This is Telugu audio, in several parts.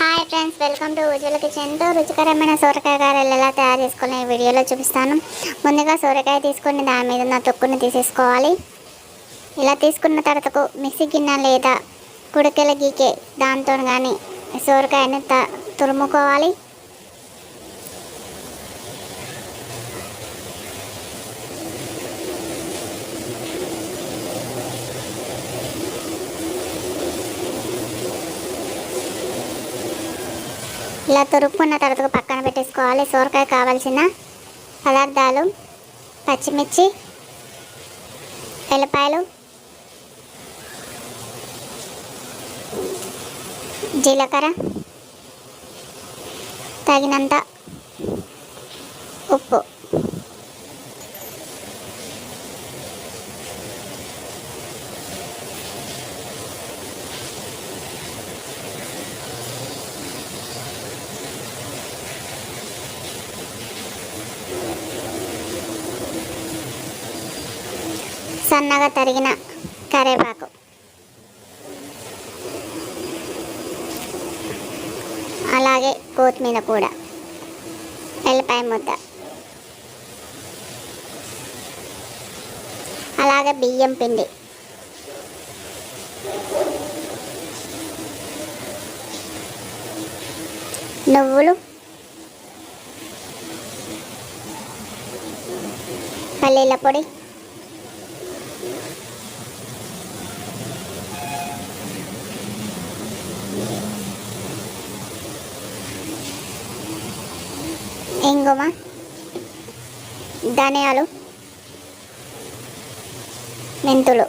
Hi friends welcome to Ujwala కిచెన్తో రుచికరమైన సొరకాయ గారెలు ఎలా తయారు చేసుకునే ఈ వీడియోలో చూపిస్తాను. ముందుగా సొరకాయ తీసుకుని దాని మీద నా తొక్కుని తీసేసుకోవాలి. ఇలా తీసుకున్న తర్వాతకు మిక్సీ గిన్నె లేదా కుడికెల గీకే దాంతో కానీ సొరకాయని త తురుముకోవాలి. ఇలా తురుక్కున్న తర్వాత పక్కన పెట్టేసుకోవాలి. సోరకాయ కావాల్సిన పదార్థాలు పచ్చిమిర్చి ఎల్లపాయలు జీలకర్ర తగినంత ఉప్పు. సన్నగా తరిగిన కరివేపాకు అలాగే కొత్తిమీర కూడా. ఎల్లిపాయ ముద్ద. అలాగే బియ్యం పిండి. నువ్వులు. పల్లీల పొడి. ఇంగువ ధనియాలు. మెంతులు.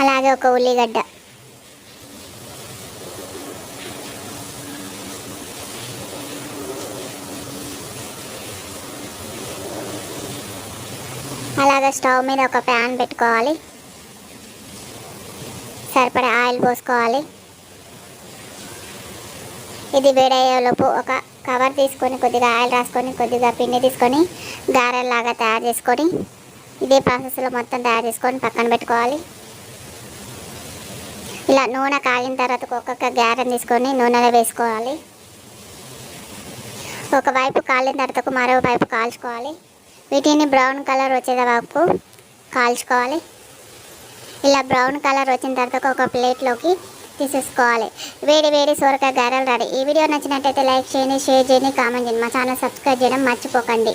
అలాగే ఒక ఉల్లిగడ్డ. అలాగే స్టవ్ మీద ఒక ప్యాన్ పెట్టుకోవాలి. సరిపడా ఆయిల్ పోసుకోవాలి. ఇది వేడయ్యేలోపు ఒక కవర్ తీసుకొని కొద్దిగా ఆయిల్ రాసుకొని కొద్దిగా పిండి తీసుకొని గారెల్లాగా తయారు చేసుకొని ఇదే ప్రాసెస్లో మొత్తం తయారు చేసుకొని పక్కన పెట్టుకోవాలి. ఇలా నూనె కాగిన తర్వాత ఒక్కొక్క గారెని తీసుకొని నూనెలో వేసుకోవాలి. ఒకవైపు కాలిన తర్వాత మరో వైపు కాల్చుకోవాలి. వీటిని బ్రౌన్ కలర్ వచ్చేది వైపు కాల్చుకోవాలి. ఇలా బ్రౌన్ కలర్ వచ్చిన తర్వాత ఒక ప్లేట్లోకి తీసేసుకోవాలి. వేడి వేడి సోరకాయ గారెలు రెడీ. ఈ వీడియో నచ్చినట్టయితే లైక్ చేయండి షేర్ చేయండి కామెంట్ చేయండి. మా ఛానల్ సబ్స్క్రైబ్ చేయడం మర్చిపోకండి.